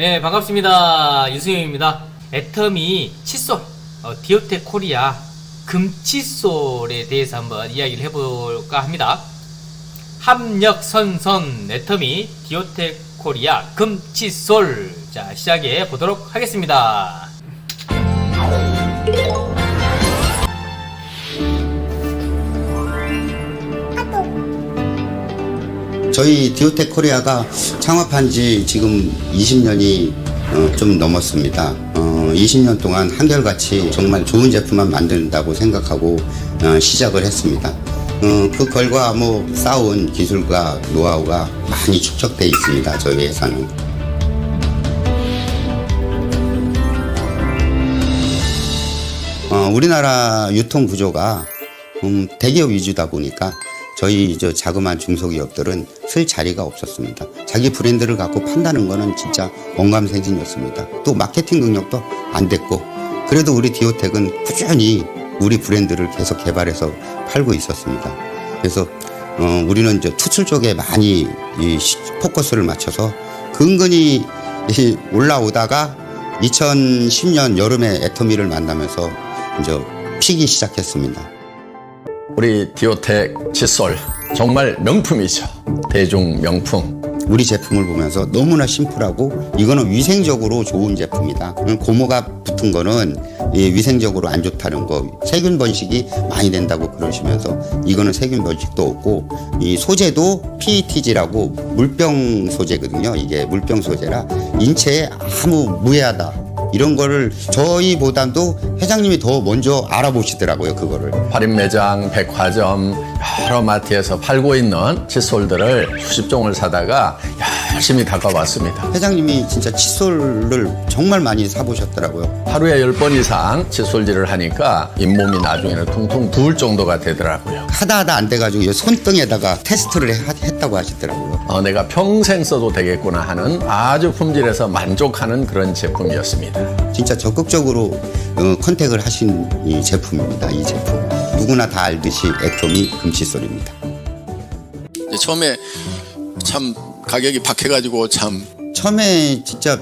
네, 반갑습니다. 유승용입니다. 애터미 칫솔, 어, 디오텍 코리아 금칫솔에 대해서 한번 이야기를 해볼까 합니다. 합력 선선 애터미 디오텍 코리아 금칫솔. 자, 시작해 보도록 하겠습니다. 저희 디오텍 코리아가 창업한 지 지금 20년이 어, 좀 넘었습니다. 어, 20년 동안 한결같이 정말 좋은 제품만 만든다고 생각하고 어, 시작을 했습니다. 어, 그 결과 뭐 쌓아온 기술과 노하우가 많이 축적돼 있습니다. 저희 회사는. 어, 우리나라 유통 구조가 음, 대기업 위주다 보니까 저희 저 자그마한 중소기업들은 쓸 자리가 없었습니다. 자기 브랜드를 갖고 판다는 거는 진짜 원감생진이었습니다. 또 마케팅 능력도 안 됐고 그래도 우리 디오텍은 꾸준히 우리 브랜드를 계속 개발해서 팔고 있었습니다. 그래서 어, 우리는 이제 투출 쪽에 많이 이 시- 포커스를 맞춰서 근근히 이 올라오다가 2010년 여름에 애터미를 만나면서 이제 피기 시작했습니다. 우리 디오텍 칫솔 정말 명품이죠. 대중 명품. 우리 제품을 보면서 너무나 심플하고 이거는 위생적으로 좋은 제품이다. 음, 고무가 붙은 거는 이 위생적으로 안 좋다는 거. 세균 번식이 많이 된다고 그러시면서 이거는 세균 번식도 없고 이 소재도 PETG라고 물병 소재거든요. 이게 물병 소재라 인체에 아무 무해하다. 이런 거를 저희보다도 회장님이 더 먼저 알아보시더라고요. 그거를. 할인 매장, 백화점, 여러 마트에서 팔고 있는 칫솔들을 수십 종을 사다가 열심히 닦아봤습니다. 회장님이 진짜 칫솔을 정말 많이 사보셨더라고요. 하루에 열 번 이상 칫솔질을 하니까 잇몸이 나중에는 퉁퉁 부을 정도가 되더라고요. 하다 하다 안 돼가지고 이 손등에다가 테스트를 해- 했다고 하시더라고요. 어, 내가 평생 써도 되겠구나 하는 아주 품질에서 만족하는 그런 제품이었습니다. 진짜 적극적으로 어, 컨택을 하신 이 제품입니다. 이 제품. 누구나 다 알듯이 애토미 금칫솔입니다. 이제 처음에 참 가격이 박해가지고 참 처음에 진짜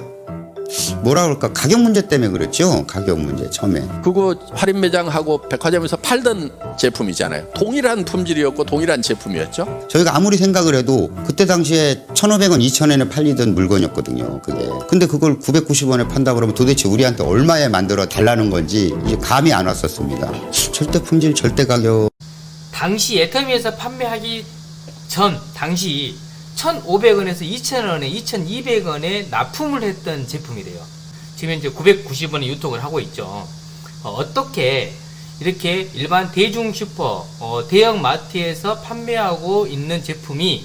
뭐라 그럴까 가격 문제 때문에 그랬죠. 가격 문제 처음에. 그거 할인 매장하고 백화점에서 팔던 제품이잖아요. 동일한 품질이었고 동일한 제품이었죠. 저희가 아무리 생각을 해도 그때 당시에 1,500원, 2,000원에 팔리던 물건이었거든요. 그게. 근데 그걸 990원에 판다 그러면 도대체 우리한테 얼마에 만들어 달라는 건지 이게 감이 안 왔었습니다. 절대 품질, 절대 가격 당시 애터미에서 판매하기 전 당시 1,500원에서 2,000원에 2,200원에 납품을 했던 제품이래요. 지금 현재 990원에 유통을 하고 있죠. 어, 떻게 이렇게 일반 대중 슈퍼, 어, 대형 마트에서 판매하고 있는 제품이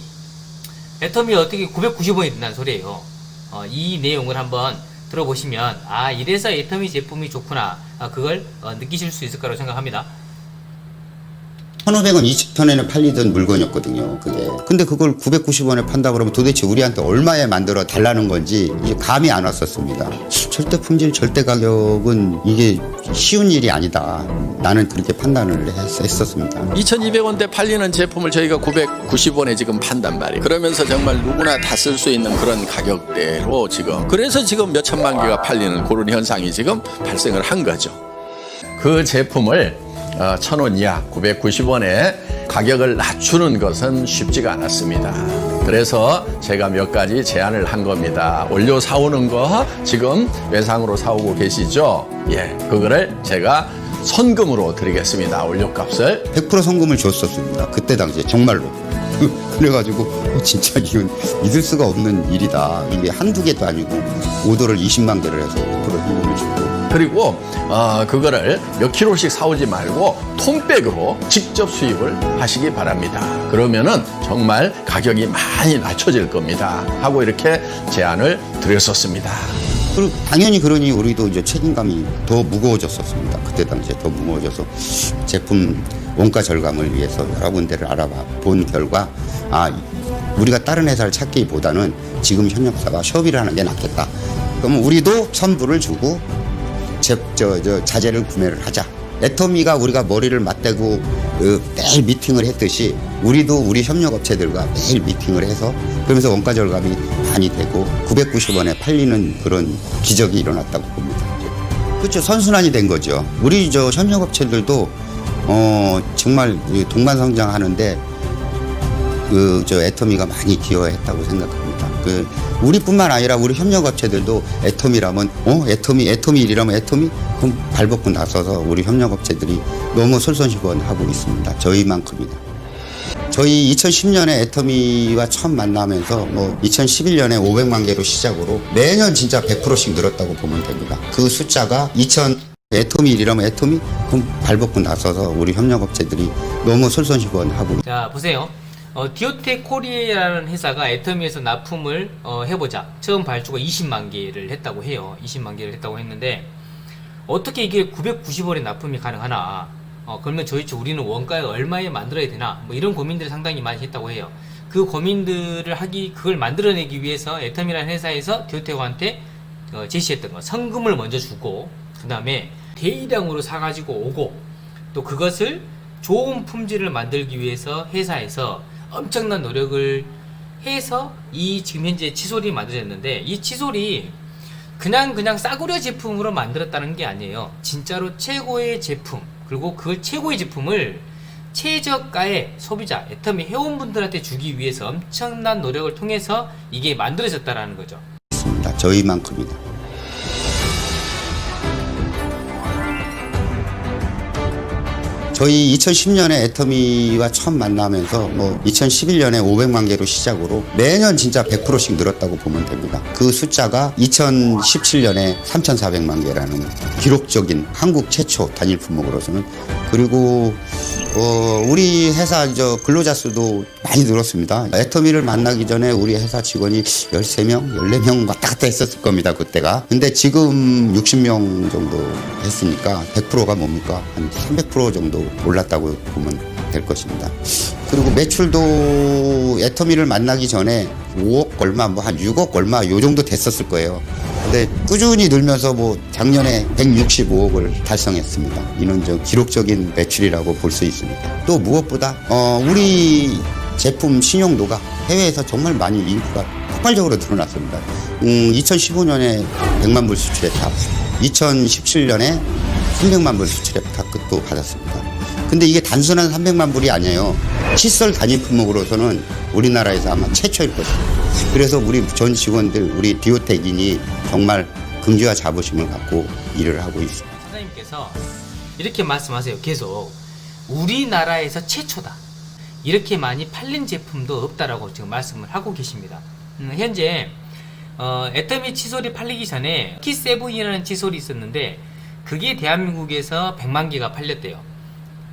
애터미 어떻게 990원이 된다는 소리예요. 어, 이 내용을 한번 들어보시면 아 이래서 애터미 제품이 좋구나 아, 그걸 어, 느끼실 수 있을 거라고 생각합니다. 1,500원, 2,000원에 팔리던 물건이었거든요. 그게. 근데 그걸 990원에 판다 그러면 도대체 우리한테 얼마에 만들어 달라는 건지 이게 감이 안 왔었습니다. 절대 품질, 절대 가격은 이게 쉬운 일이 아니다. 나는 그렇게 판단을 했, 했었습니다. 2,200원대 팔리는 제품을 저희가 990원에 지금 판단 말이에요. 그러면서 정말 누구나 다 쓸 수 있는 그런 가격대로 지금 그래서 지금 몇 천만 개가 팔리는 그런 현상이 지금 발생을 한 거죠. 그 제품을 어, 천원 이하 990원에 가격을 낮추는 것은 쉽지가 않았습니다. 그래서 제가 몇 가지 제안을 한 겁니다. 원료 사오는 거 지금 외상으로 사오고 계시죠? 예, 그거를 제가 선금으로 드리겠습니다. 원료값을. 100% 성금을 줬었습니다. 그때 당시에 정말로. 그래가지고 어, 진짜 이건 믿을 수가 없는 일이다. 이게 한두 개도 아니고 오더를 20만 개를 해서 100% 성금을 주고 그리고 어, 그거를 몇 킬로씩 사오지 말고 통백으로 직접 수입을 하시기 바랍니다. 그러면은 정말 가격이 많이 낮춰질 겁니다. 하고 이렇게 제안을 드렸었습니다. 당연히 그러니 우리도 이제 책임감이 더 무거워졌었습니다. 그때 당시에 더 무거워져서 제품 원가 절감을 위해서 여러 군데를 알아봐 본 결과 아 우리가 다른 회사를 찾기보다는 지금 현역사가 협의를 하는 게 낫겠다. 그러면 우리도 선불을 주고 제, 저, 저 자재를 구매를 하자. 애터미가 우리가 머리를 맞대고 그 매일 미팅을 했듯이 우리도 우리 협력업체들과 매일 미팅을 해서 그러면서 원가 절감이 많이 되고 990원에 팔리는 그런 기적이 일어났다고 봅니다. 그렇죠. 선순환이 된 거죠. 우리 저 협력업체들도 어 정말 이 동반성장하는데 그 저 애터미가 많이 기여했다고 생각합니다. 그 우리뿐만 아니라 우리 협력업체들도 애터미라면 어 애터미 애터미 일이라면 애터미 그럼 발벗고 나서서 우리 협력업체들이 너무 솔선수범하고 있습니다. 저희만큼이나. 저희 2010년에 애터미와 처음 만나면서 뭐 2011년에 500만 개로 시작으로 매년 진짜 100%씩 늘었다고 보면 됩니다. 그 숫자가 2000 애터미 일이라면 애터미 그럼 발벗고 나서서 우리 협력업체들이 너무 솔선수범하고 자 보세요. 어, 디오텍 코리아라는 회사가 애터미에서 납품을 어, 해보자. 처음 발주가 20만 개를 했다고 해요. 20만 개를 했다고 했는데 어떻게 이게 990원에 납품이 가능하나? 어, 그러면 도대체 우리는 원가에 얼마에 만들어야 되나? 뭐 이런 고민들을 상당히 많이 했다고 해요. 그 고민들을 하기 그걸 만들어내기 위해서 애터미라는 회사에서 디오텍한테 어, 제시했던 거 성금을 먼저 주고 그 다음에 대량으로 사가지고 오고 또 그것을 좋은 품질을 만들기 위해서 회사에서 엄청난 노력을 해서 이 지금 현재 칫솔이 만들어졌는데 이 칫솔이 그냥 그냥 싸구려 제품으로 만들었다는 게 아니에요. 진짜로 최고의 제품 그리고 그 최고의 제품을 최저가의 소비자 애터미 회원분들한테 주기 위해서 엄청난 노력을 통해서 이게 만들어졌다라는 거죠. 저희만큼이나. 저희 2010년에 애터미와 처음 만나면서 뭐 2011년에 500만 개로 시작으로 매년 진짜 100%씩 늘었다고 보면 됩니다. 그 숫자가 2017년에 3,400만 개라는 기록적인 한국 최초 단일 품목으로서는 그리고 어, 우리 회사 저 근로자 수도 많이 늘었습니다. 애터미를 만나기 전에 우리 회사 직원이 13명, 14명 왔다 갔다 했었을 겁니다, 그때가. 근데 지금 60명 정도 했으니까 100%가 뭡니까? 한 300% 정도 올랐다고 보면 될 것입니다. 그리고 매출도 애터미를 만나기 전에 5억 얼마, 뭐 한 6억 얼마 요 정도 됐었을 거예요. 근데 꾸준히 늘면서 뭐 작년에 165억을 달성했습니다. 이는 저 기록적인 매출이라고 볼 수 있습니다. 또 무엇보다 어 우리 제품 신용도가 해외에서 정말 많이 인기가 폭발적으로 드러났습니다. 음, 2015년에 100만 불 수출에 탑, 2017년에 300만 불 수출에 탑도 받았습니다. 근데 이게 단순한 300만 불이 아니에요. 칫솔 단위 품목으로서는 우리나라에서 아마 최초일 것입니다. 그래서 우리 전 직원들, 우리 디오텍인이 정말 긍지와 자부심을 갖고 일을 하고 있습니다. 사장님께서 이렇게 말씀하세요. 계속 우리나라에서 최초다. 이렇게 많이 팔린 제품도 없다라고 지금 말씀을 하고 계십니다. 음, 현재 어, 애터미 칫솔이 팔리기 전에 키세븐이라는 칫솔이 있었는데 그게 대한민국에서 100만 개가 팔렸대요.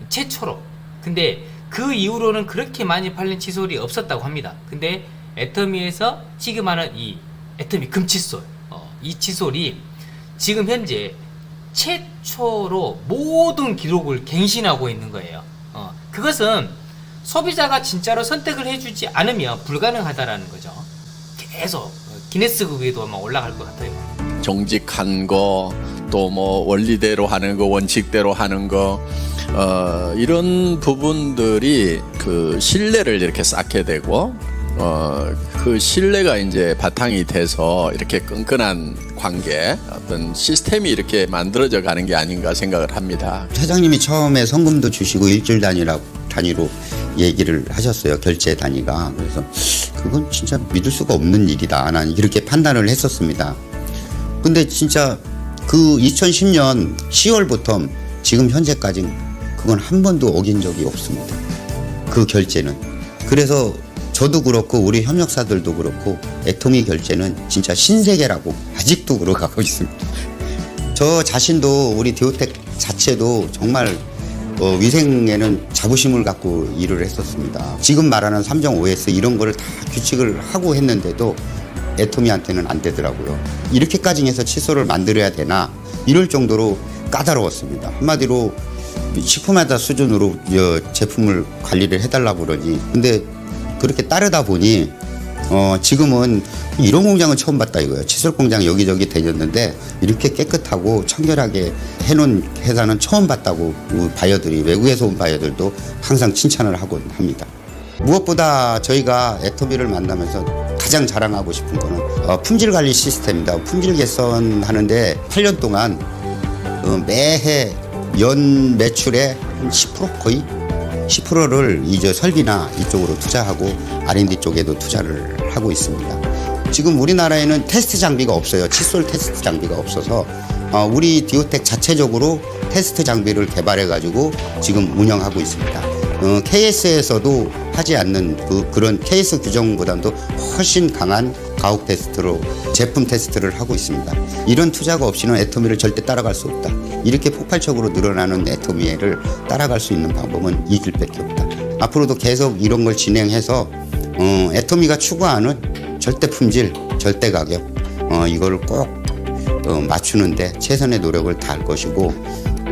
최초로. 근데 그 이후로는 그렇게 많이 팔린 칫솔이 없었다고 합니다. 근데 애터미에서 지금 하는 이 애터미 금칫솔, 어, 이 칫솔이 지금 현재 최초로 모든 기록을 갱신하고 있는 거예요. 어, 그것은 소비자가 진짜로 선택을 해주지 않으면 불가능하다라는 거죠. 계속 어, 기네스북에도 아마 올라갈 것 같아요. 정직한 거, 또 뭐 원리대로 하는 거, 원칙대로 하는 거, 어, 이런 부분들이 그 신뢰를 이렇게 쌓게 되고, 어, 그 신뢰가 이제 바탕이 돼서 이렇게 끈끈한 관계, 어떤 시스템이 이렇게 만들어져 가는 게 아닌가 생각을 합니다. 사장님이 처음에 성금도 주시고 일주일 단위라 단위로 얘기를 하셨어요. 결제 단위가. 그래서 그건 진짜 믿을 수가 없는 일이다. 난 이렇게 판단을 했었습니다. 근데 진짜 그 2010년 10월부터 지금 현재까지 그건 한 번도 어긴 적이 없습니다. 그 결제는. 그래서 저도 그렇고 우리 협력사들도 그렇고 애토미 결제는 진짜 신세계라고 아직도 그러가고 있습니다. 저 자신도 우리 디오텍 자체도 정말 어, 위생에는 자부심을 갖고 일을 했었습니다. 지금 말하는 3종 OS 이런 거를 다 규칙을 하고 했는데도 애토미한테는 안 되더라고요. 이렇게까지 해서 칫솔을 만들어야 되나 이럴 정도로 까다로웠습니다. 한마디로 식품회사 수준으로 어, 제품을 관리를 해달라고 그러니 근데 그렇게 따르다 보니 어, 지금은 이런 공장은 처음 봤다 이거예요. 칫솔 공장 여기저기 다녔는데 이렇게 깨끗하고 청결하게 해놓은 회사는 처음 봤다고 그 바이어들이 외국에서 온 바이어들도 항상 칭찬을 하곤 합니다. 무엇보다 저희가 애터미를 만나면서 가장 자랑하고 싶은 거는 어, 품질 관리 시스템입니다. 품질 개선하는데 8년 동안 어, 매해 연 매출의 한 10% 거의 10%를 이제 설비나 이쪽으로 투자하고 R&D 쪽에도 투자를 하고 있습니다. 지금 우리나라에는 테스트 장비가 없어요. 칫솔 테스트 장비가 없어서 어, 우리 디오텍 자체적으로 테스트 장비를 개발해 가지고 지금 운영하고 있습니다. 어, KS에서도 하지 않는 그, 그런 KS 규정보다도 훨씬 강한 가혹 테스트로 제품 테스트를 하고 있습니다. 이런 투자가 없이는 애터미를 절대 따라갈 수 없다. 이렇게 폭발적으로 늘어나는 애터미를 따라갈 수 있는 방법은 이 길밖에 없다. 앞으로도 계속 이런 걸 진행해서 어, 애터미가 추구하는 절대 품질, 절대 가격 어, 이거를 꼭 어, 맞추는데 최선의 노력을 다할 것이고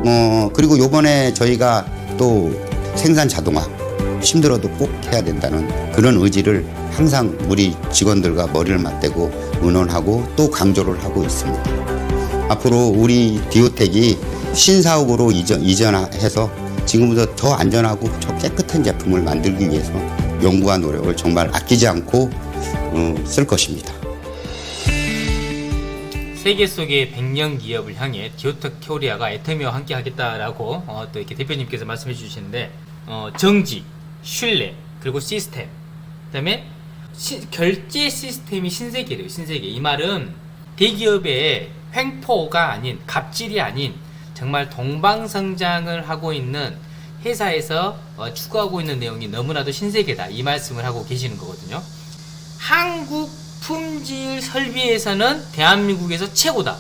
어, 그리고 요번에 저희가 또 생산 자동화 힘들어도 꼭 해야 된다는 그런 의지를 항상 우리 직원들과 머리를 맞대고 의논하고 또 강조를 하고 있습니다. 앞으로 우리 디오텍이 신사옥으로 이전, 이전해서 지금보다 더 안전하고 더 깨끗한 제품을 만들기 위해서 연구와 노력을 정말 아끼지 않고 어, 쓸 것입니다. 세계 속의 100년 기업을 향해 디오텍 코리아가 애터미와 함께 하겠다라고 어, 또 이렇게 대표님께서 말씀해 주시는데 어, 정지, 신뢰, 그리고 시스템 그다음에 시- 결제 시스템이 신세계래요 신세계 이 말은 대기업의 횡포가 아닌 갑질이 아닌 정말 동방성장을 하고 있는 회사에서 어, 추구하고 있는 내용이 너무나도 신세계다 이 말씀을 하고 계시는 거거든요 한국 품질 설비에서는 대한민국에서 최고다.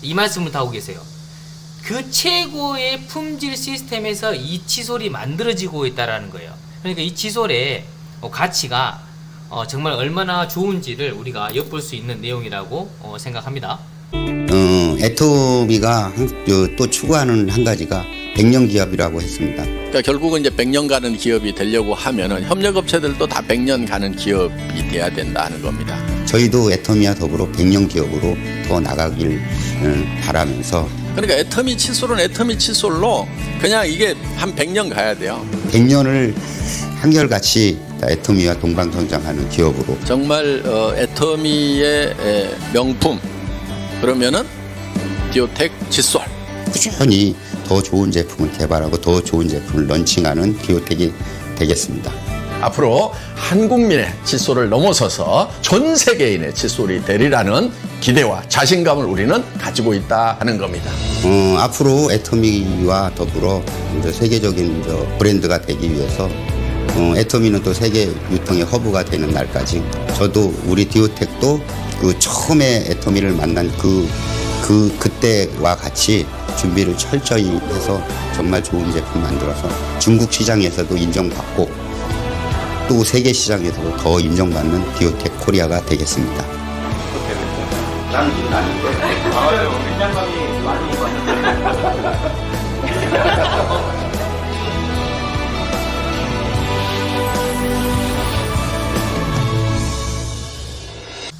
이 말씀을 다 하고 계세요. 그 최고의 품질 시스템에서 이 칫솔이 만들어지고 있다라는 거예요. 그러니까 이 칫솔의 어, 가치가 어, 정말 얼마나 좋은지를 우리가 엿볼 수 있는 내용이라고 어, 생각합니다. 어, 애터미가 한- 저, 또 추구하는 한 가지가 백년 기업이라고 했습니다. 그러니까 결국은 이제 100년 가는 기업이 되려고 하면은 협력업체들도 다 100년 가는 기업이 돼야 된다는 겁니다. 저희도 애터미와 더불어 백년 기업으로 더 나가길 어, 바라면서 그러니까 애터미 칫솔은 애터미 칫솔로 그냥 이게 한 100년 가야 돼요. 백년을 한결같이 애터미와 동방성장하는 기업으로 정말 어, 애터미의 에, 명품 그러면은 디오텍 칫솔. 꾸준히 더 좋은 제품을 개발하고 더 좋은 제품을 런칭하는 기호텍이 되겠습니다. 앞으로 한국민의 칫솔을 넘어서서 전 세계인의 칫솔이 되리라는 기대와 자신감을 우리는 가지고 있다 하는 겁니다. 어, 앞으로 애터미와 더불어 이제 세계적인 저 브랜드가 되기 위해서 어, 애터미는 또 세계 유통의 허브가 되는 날까지 저도 우리 디오텍도 그 처음에 애터미를 만난 그, 그 그때와 같이 준비를 철저히 해서 정말 좋은 제품 만들어서 중국 시장에서도 인정받고 또 세계 시장에서도 더 인정받는 디오텍 코리아가 되겠습니다.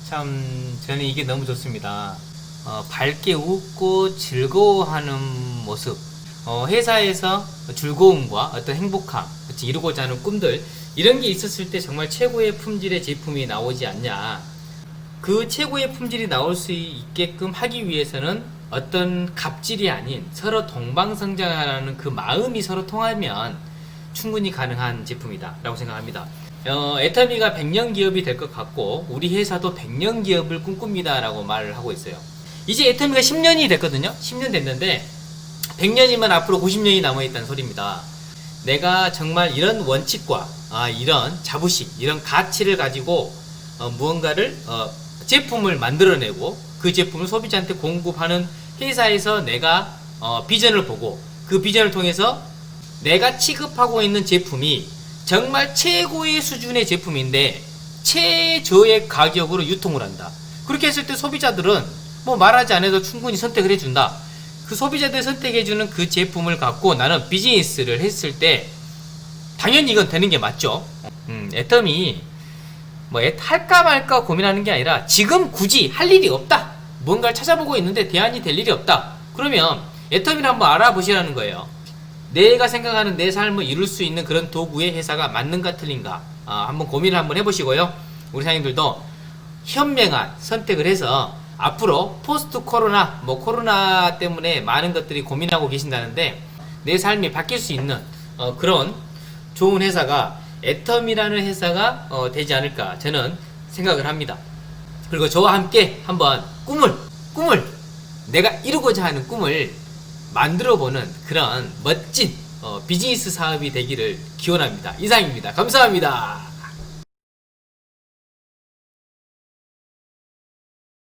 참 저는 이게 너무 좋습니다. 어, 밝게 웃고 즐거워하는 모습. 어, 회사에서 즐거움과 어떤 행복함, 이루고자 하는 꿈들 이런 게 있었을 때 정말 최고의 품질의 제품이 나오지 않냐. 그 최고의 품질이 나올 수 있게끔 하기 위해서는 어떤 갑질이 아닌 서로 동방성장하는 그 마음이 서로 통하면 충분히 가능한 제품이다 라고 생각합니다. 어, 애터미가 100년 기업이 될 것 같고 우리 회사도 100년 기업을 꿈꿉니다 라고 말을 하고 있어요. 이제 애터미가 10년이 됐거든요. 10년 됐는데 100년이면 앞으로 90년이 남아 있다는 소리입니다. 내가 정말 이런 원칙과 아, 이런 자부심, 이런 가치를 가지고 어, 무언가를 어, 제품을 만들어내고 그 제품을 소비자한테 공급하는 회사에서 내가 어, 비전을 보고 그 비전을 통해서 내가 취급하고 있는 제품이 정말 최고의 수준의 제품인데 최저의 가격으로 유통을 한다. 그렇게 했을 때 소비자들은 뭐 말하지 않아도 충분히 선택을 해준다. 그 소비자들이 선택해주는 그 제품을 갖고 나는 비즈니스를 했을 때 당연히 이건 되는 게 맞죠. 음, 애텀이 뭐 애- 할까 말까 고민하는 게 아니라 지금 굳이 할 일이 없다. 뭔가를 찾아보고 있는데 대안이 될 일이 없다. 그러면 애텀이를 한번 알아보시라는 거예요. 내가 생각하는 내 삶을 이룰 수 있는 그런 도구의 회사가 맞는가 틀린가 어, 한번 고민을 한번 해보시고요. 우리 사장님들도 현명한 선택을 해서 앞으로 포스트 코로나, 뭐 코로나 때문에 많은 것들이 고민하고 계신다는데 내 삶이 바뀔 수 있는 어, 그런 좋은 회사가 애텀이라는 회사가 어, 되지 않을까 저는 생각을 합니다. 그리고 저와 함께 한번 꿈을 꿈을 내가 이루고자 하는 꿈을 만들어 보는 그런 멋진 어, 비즈니스 사업이 되기를 기원합니다. 이상입니다. 감사합니다.